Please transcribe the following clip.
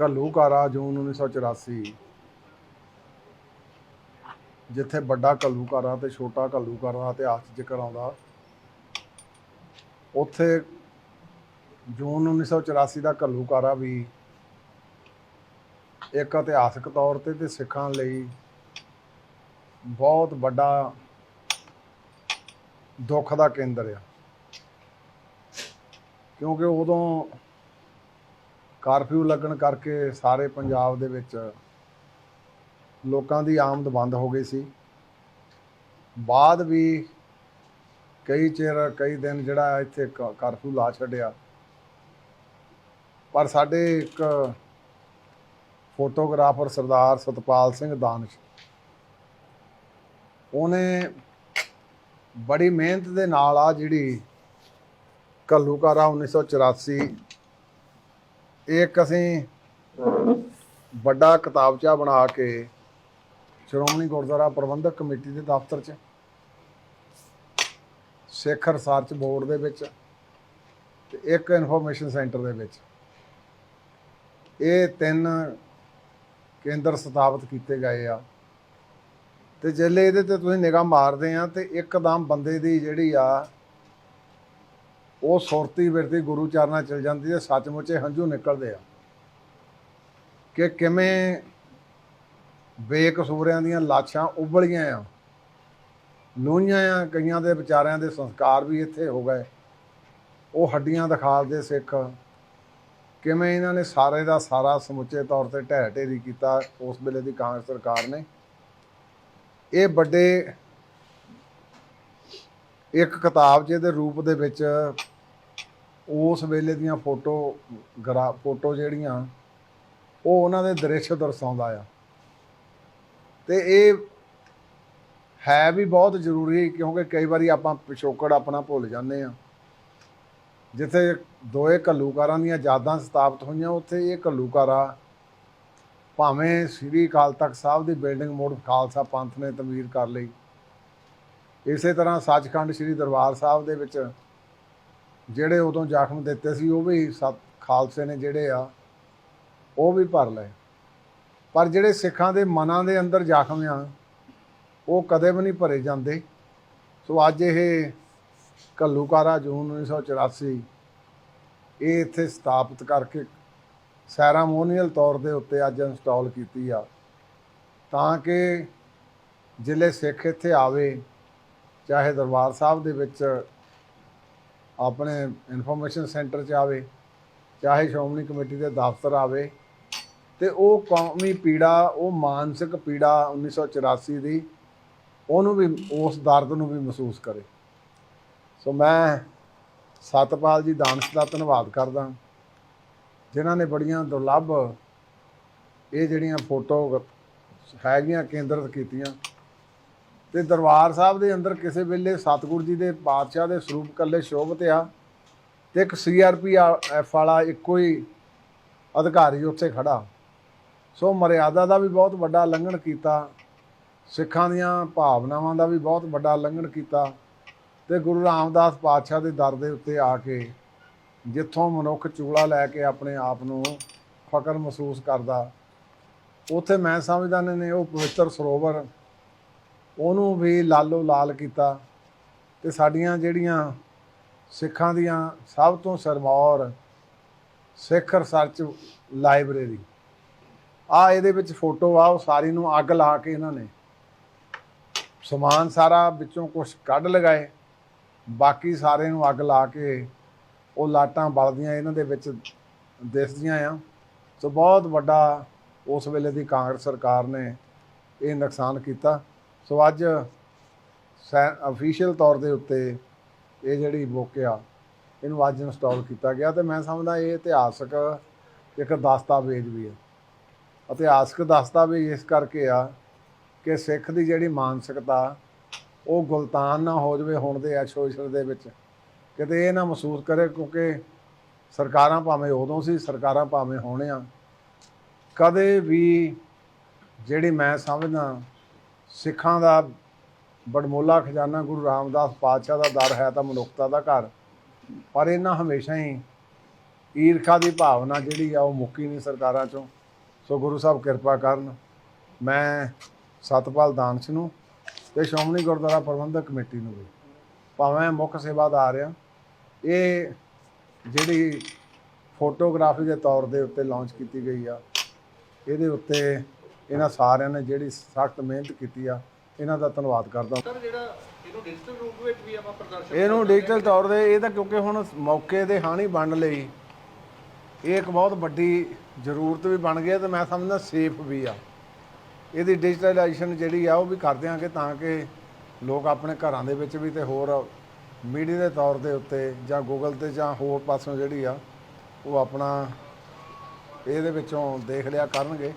ਘੱਲੂਕਾਰਾ ਜੂਨ 1984 ਜਿੱਥੇ ਵੱਡਾ ਘੱਲੂਕਾਰਾ ਤੇ ਛੋਟਾ ਘੱਲੂਕਾਰਾ ਦਾ ਇਤਿਹਾਸ ਜ਼ਿਕਰ ਆਉਂਦਾ, ਉੱਥੇ ਜੂਨ 1984 ਦਾ ਘੱਲੂਕਾਰਾ ਵੀ ਇੱਕ ਇਤਿਹਾਸਕ ਤੌਰ ਤੇ ਤੇ ਸਿੱਖਾਂ ਲਈ ਬਹੁਤ ਵੱਡਾ ਦੁੱਖ ਦਾ ਕੇਂਦਰ ਆ। ਕਿਉਂਕਿ ਉਦੋਂ ਕਰਫਿਊ ਲੱਗਣ ਕਰਕੇ ਸਾਰੇ ਪੰਜਾਬ ਦੇ ਵਿੱਚ ਲੋਕਾਂ ਦੀ ਆਮਦ ਬੰਦ ਹੋ ਗਈ ਸੀ। ਬਾਅਦ ਵੀ ਕਈ ਚਿਰ, ਕਈ ਦਿਨ ਜਿਹੜਾ ਇੱਥੇ ਕ- ਕਰਫਿਊ ਲਾ ਛੱਡਿਆ। ਪਰ ਸਾਡੇ ਇੱਕ ਫੋਟੋਗ੍ਰਾਫਰ ਸਰਦਾਰ ਸਤਪਾਲ ਸਿੰਘ ਦਾਨਸ਼, ਉਹਨੇ ਬੜੀ ਮਿਹਨਤ ਦੇ ਨਾਲ ਆ ਜਿਹੜੀ ਘੱਲੂਕਾਰਾ 1984 ਇਹ ਇੱਕ ਅਸੀਂ ਵੱਡਾ ਕਿਤਾਬਚਾ ਬਣਾ ਕੇ ਸ਼੍ਰੋਮਣੀ ਗੁਰਦੁਆਰਾ ਪ੍ਰਬੰਧਕ ਕਮੇਟੀ ਦੇ ਦਫ਼ਤਰ 'ਚ, ਸਿੱਖ ਰਿਸਰਚ ਬੋਰਡ ਦੇ ਵਿੱਚ ਤੇ ਇੱਕ ਇਨਫੋਰਮੇਸ਼ਨ ਸੈਂਟਰ ਦੇ ਵਿੱਚ। ਇਹ ਤਿੰਨ ਕੇਂਦਰ ਸਥਾਪਿਤ ਕੀਤੇ ਗਏ ਆ। ਤੇ ਜਿੱਲੇ ਇਹਦੇ ਤੇ ਤੁਸੀਂ ਨਿਗਾਹ ਮਾਰਦੇ ਆ ਤੇ ਇੱਕਦਮ ਬੰਦੇ ਦੀ ਜਿਹੜੀ ਆ ਉਹ ਸੁਰਤੀ ਬਿਰਤੀ ਗੁਰੂ ਚਰਨਾਂ ਚਲ ਜਾਂਦੀ ਹੈ, ਸੱਚਮੁੱਚ ਹੰਝੂ ਨਿਕਲਦੇ ਆ। ਕਿ ਕਿਵੇਂ ਬੇਕਸੂਰਿਆਂ ਦੀਆਂ ਲਾਸ਼ਾਂ ਉਬਲੀਆਂ ਆ ਲੋਹੀਆਂ ਆ, ਕਈਆਂ ਦੇ ਵਿਚਾਰਿਆਂ ਦੇ ਸੰਸਕਾਰ ਵੀ ਇੱਥੇ ਹੋ ਗਏ। ਉਹ ਹੱਡੀਆਂ ਦਿਖਾਲਦੇ ਸਿੱਖ, ਕਿਵੇਂ ਇਹਨਾਂ ਨੇ ਸਾਰੇ ਦਾ ਸਾਰਾ ਸਮੁੱਚੇ ਤੌਰ ਤੇ ਢਹਿ ਢੇਰੀ ਕੀਤਾ ਉਸ ਵੇਲੇ ਦੀ ਕਾਂਗਰਸ ਸਰਕਾਰ ਨੇ। ਇਹ ਵੱਡੇ ਇੱਕ ਕਿਤਾਬ ਜਿਹਦੇ ਰੂਪ ਦੇ ਵਿੱਚ ਉਸ ਵੇਲੇ ਦੀਆਂ ਫੋਟੋ ਗਰਾ ਫੋਟੋ ਜਿਹੜੀਆਂ, ਉਹ ਉਹਨਾਂ ਦੇ ਦ੍ਰਿਸ਼ ਦਰਸਾਉਂਦਾ ਆ। ਤੇ ਇਹ ਹੈ ਵੀ ਬਹੁਤ ਜ਼ਰੂਰੀ ਕਿਉਂਕਿ ਕਈ ਵਾਰੀ ਆਪਾਂ ਪਿਛੋਕੜ ਆਪਣਾ ਭੁੱਲ ਜਾਂਦੇ ਆ ਜਿੱਥੇ ਦੋਏ ਘੱਲੂਕਾਰਾਂ ਦੀਆਂ ਯਾਦਾਂ ਸਥਾਪਿਤ ਹੋਈਆਂ, ਉੱਥੇ ਇਹ ਘੱਲੂਕਾਰਾ ਭਾਵੇਂ ਸ੍ਰੀ ਅਕਾਲ ਤਖਤ ਸਾਹਿਬ ਦੀ ਬਿਲਡਿੰਗ ਮੋੜ ਖਾਲਸਾ ਪੰਥ ਨੇ ਤਮੀਰ ਕਰ ਲਈ। ਇਸੇ ਤਰ੍ਹਾਂ ਸੱਚਖੰਡ ਸ੍ਰੀ ਦਰਬਾਰ ਸਾਹਿਬ ਦੇ ਵਿੱਚ ਜਿਹੜੇ ਉਦੋਂ ਜ਼ਖਮ ਦਿੱਤੇ ਸੀ, ਉਹ ਵੀ ਸਤ ਖਾਲਸੇ ਨੇ ਜਿਹੜੇ ਆ, ਉਹ ਵੀ ਭਰ ਲਏ। ਪਰ ਜਿਹੜੇ ਸਿੱਖਾਂ ਦੇ ਮਨਾਂ ਦੇ ਅੰਦਰ ਜ਼ਖਮ ਆ, ਉਹ ਕਦੇ ਵੀ ਨਹੀਂ ਭਰੇ ਜਾਂਦੇ। ਸੋ ਅੱਜ ਇਹ ਘੱਲੂਕਾਰਾ ਜੂਨ 1984 ਇਹ ਇੱਥੇ ਸਥਾਪਿਤ ਕਰਕੇ ਸੈਰਾਮੋਨੀਅਲ ਤੌਰ ਦੇ ਉੱਤੇ ਅੱਜ ਇੰਸਟਾਲ ਕੀਤੀ ਆ। ਤਾਂ ਕਿ ਜ਼ਿਲ੍ਹੇ ਸਿੱਖ ਇੱਥੇ ਆਵੇ, ਚਾਹੇ ਦਰਬਾਰ ਸਾਹਿਬ ਦੇ ਵਿੱਚ ਆਪਣੇ ਇਨਫੋਰਮੇਸ਼ਨ ਸੈਂਟਰ 'ਚ ਆਵੇ, ਚਾਹੇ ਸ਼੍ਰੋਮਣੀ ਕਮੇਟੀ ਦੇ ਦਫ਼ਤਰ ਆਵੇ, ਤੇ ਉਹ ਕੌਮੀ ਪੀੜਾ, ਉਹ ਮਾਨਸਿਕ ਪੀੜਾ 1984 ਦੀ, ਉਹਨੂੰ ਵੀ, ਉਸ ਦਰਦ ਨੂੰ ਵੀ ਮਹਿਸੂਸ ਕਰੇ। ਸੋ ਮੈਂ ਸਤਪਾਲ ਜੀ ਦਾਨਸ਼ ਦਾ ਧੰਨਵਾਦ ਕਰਦਾ ਜਿਨ੍ਹਾਂ ਨੇ ਬੜੀਆਂ ਦੁਰਲੱਭ ਇਹ ਜਿਹੜੀਆਂ ਫੋਟੋ ਹੈਗੀਆਂ ਕੇਂਦਰਿਤ ਕੀਤੀਆਂ ਤੇ ਦਰਬਾਰ ਸਾਹਿਬ ਦੇ ਅੰਦਰ ਕਿਸੇ ਵੇਲੇ ਸਤਿਗੁਰੂ ਜੀ ਦੇ ਪਾਤਸ਼ਾਹ ਦੇ ਸਰੂਪ ਕੱਲੇ ਸ਼ੋਭਤ ਆ ਤੇ ਇੱਕ ਸੀਆਰਪੀ ਐਫ ਵਾਲਾ ਇੱਕੋ ਹੀ ਅਧਿਕਾਰੀ ਉੱਥੇ ਖੜਾ। ਸੋ ਮਰਿਆਦਾ ਦਾ ਵੀ ਬਹੁਤ ਵੱਡਾ ਲੰਘਣ ਕੀਤਾ, ਸਿੱਖਾਂ ਦੀਆਂ ਭਾਵਨਾਵਾਂ ਦਾ ਵੀ ਬਹੁਤ ਵੱਡਾ ਲੰਘਣ ਕੀਤਾ ਤੇ ਗੁਰੂ ਰਾਮਦਾਸ ਪਾਤਸ਼ਾਹ ਦੇ ਦਰ ਦੇ ਉੱਤੇ ਆ ਕੇ ਜਿੱਥੋਂ ਮਨੁੱਖ ਚੂਲਾ ਲੈ ਕੇ ਆਪਣੇ ਆਪ ਨੂੰ ਫਕਰ ਮਹਿਸੂਸ ਕਰਦਾ, ਉੱਥੇ ਮੈਂ ਸਮਝਦਾ ਨੇ ਉਹ ਪਵਿੱਤਰ ਸਰੋਵਰ ਉਹਨੂੰ ਵੀ ਲਾਲੋ ਲਾਲ ਕੀਤਾ ਤੇ ਸਾਡੀਆਂ ਜਿਹੜੀਆਂ ਸਿੱਖਾਂ ਦੀਆਂ ਸਭ ਤੋਂ ਸਰਮੌਰ ਸਿੱਖ ਰਿਸਰਚ ਲਾਇਬ੍ਰੇਰੀ। ਆ ਇਹਦੇ ਵਿੱਚ ਫੋਟੋ ਆ, ਉਹ ਸਾਰੀ ਨੂੰ ਅੱਗ ਲਾ ਕੇ ਇਹਨਾਂ ਨੇ ਸਮਾਨ ਸਾਰਾ ਵਿੱਚੋਂ ਕੁਝ ਕੱਢ ਲਗਾਏ, ਬਾਕੀ ਸਾਰੇ ਨੂੰ ਅੱਗ ਲਾ ਕੇ ਉਹ ਲਾਟਾਂ ਬਲਦੀਆਂ ਇਹਨਾਂ ਦੇ ਵਿੱਚ ਦਿਸਦੀਆਂ ਆ। ਸੋ ਬਹੁਤ ਵੱਡਾ ਉਸ ਵੇਲੇ ਦੀ ਕਾਂਗਰਸ ਸਰਕਾਰ ਨੇ ਇਹ ਨੁਕਸਾਨ ਕੀਤਾ। ਸੋ ਅੱਜ ਅਫੀਸ਼ੀਅਲ ਤੌਰ ਦੇ ਉੱਤੇ ਇਹ ਜਿਹੜੀ ਬੁੱਕ ਆ, ਇਹਨੂੰ ਅੱਜ ਇੰਸਟਾਲ ਕੀਤਾ ਗਿਆ ਤੇ ਮੈਂ ਸਮਝਦਾ ਇਹ ਇਤਿਹਾਸਕ ਇੱਕ ਦਸਤਾਵੇਜ਼ ਵੀ ਹੈ ਇਤਿਹਾਸਕ ਦਸਤਾਵੇਜ਼ ਇਸ ਕਰਕੇ ਆ ਕਿ ਸਿੱਖ ਦੀ ਜਿਹੜੀ ਮਾਨਸਿਕਤਾ, ਉਹ ਗੁਲਤਾਨ ਨਾ ਹੋ ਜਾਵੇ ਹੁਣ ਦੇ ਐਸ਼ੋਸ਼ਰ ਦੇ ਵਿੱਚ। ਕਿਤੇ ਇਹ ਨਾ ਮਹਿਸੂਸ ਕਰੇ ਕਿਉਂਕਿ ਸਰਕਾਰਾਂ ਭਾਵੇਂ ਉਦੋਂ ਸੀ, ਸਰਕਾਰਾਂ ਭਾਵੇਂ ਹੋਣੇ ਆ। ਕਦੇ ਵੀ ਜਿਹੜੀ ਮੈਂ ਸਮਝਦਾ ਸਿੱਖਾਂ ਦਾ ਬੜਮੋਲਾ ਖਜ਼ਾਨਾ ਗੁਰੂ ਰਾਮਦਾਸ ਪਾਤਸ਼ਾਹ ਦਾ ਦਰ ਹੈ ਤਾਂ ਮਨੁੱਖਤਾ ਦਾ ਘਰ। ਪਰ ਇਹਨਾਂ ਹਮੇਸ਼ਾ ਹੀ ਈਰਖਾ ਦੀ ਭਾਵਨਾ ਜਿਹੜੀ ਆ ਉਹ ਮੁੱਕੀ ਨਹੀਂ ਸਰਕਾਰਾਂ ਚੋਂ। ਸੋ ਗੁਰੂ ਸਾਹਿਬ ਕਿਰਪਾ ਕਰਨ, ਮੈਂ ਸਤਪਾਲ ਦਾਨਸ਼ ਨੂੰ ਤੇ ਸ਼੍ਰੋਮਣੀ ਗੁਰਦੁਆਰਾ ਪ੍ਰਬੰਧਕ ਕਮੇਟੀ ਨੂੰ ਵੀ, ਭਾਵੇਂ ਮੁੱਖ ਸੇਵਾਦਾਰ ਆ, ਇਹ ਜਿਹੜੀ ਫੋਟੋਗ੍ਰਾਫੀ ਦੇ ਤੌਰ ਦੇ ਉੱਤੇ ਲਾਂਚ ਕੀਤੀ ਗਈ ਆ, ਇਹਦੇ ਉੱਤੇ ਇਹਨਾਂ ਸਾਰਿਆਂ ਨੇ ਜਿਹੜੀ ਸਖਤ ਮਿਹਨਤ ਕੀਤੀ ਆ ਇਹਨਾਂ ਦਾ ਧੰਨਵਾਦ ਕਰਦਾ। ਸਰ ਜਿਹੜਾ ਇਹਨੂੰ ਡਿਜੀਟਲ ਰੂਪ ਵਿੱਚ ਵੀ ਆਪਾਂ ਪ੍ਰਦਰਸ਼ਨ ਇਹਨੂੰ ਡਿਜੀਟਲ ਤੌਰ ਤੇ ਇਹ ਤਾਂ ਕਿਉਂਕਿ ਹੁਣ ਮੌਕੇ ਦੇ ਹਾਣੀ ਬਣ ਲਈ ਇਹ ਇੱਕ ਬਹੁਤ ਵੱਡੀ ਜ਼ਰੂਰਤ ਵੀ ਬਣ ਗਈ ਹੈ ਤੇ ਮੈਂ ਸਮਝਦਾ ਸੇਫ ਵੀ ਆ। ਇਹਦੀ ਡਿਜੀਟਲਾਈਜੇਸ਼ਨ ਜਿਹੜੀ ਆ ਉਹ ਵੀ ਕਰ ਦਿਆਂਗੇ ਤਾਂ ਕਿ ਲੋਕ ਆਪਣੇ ਘਰਾਂ ਦੇ ਵਿੱਚ ਵੀ ਤੇ ਹੋਰ ਮੀਡੀਆ ਦੇ ਤੌਰ ਦੇ ਉੱਤੇ ਜਾਂ ਗੂਗਲ ਤੇ ਜਾਂ ਹੋਰ ਪਾਸੋਂ ਜਿਹੜੀ ਆ ਉਹ ਆਪਣਾ ਇਹਦੇ ਵਿੱਚੋਂ ਦੇਖ ਲਿਆ ਕਰਨਗੇ।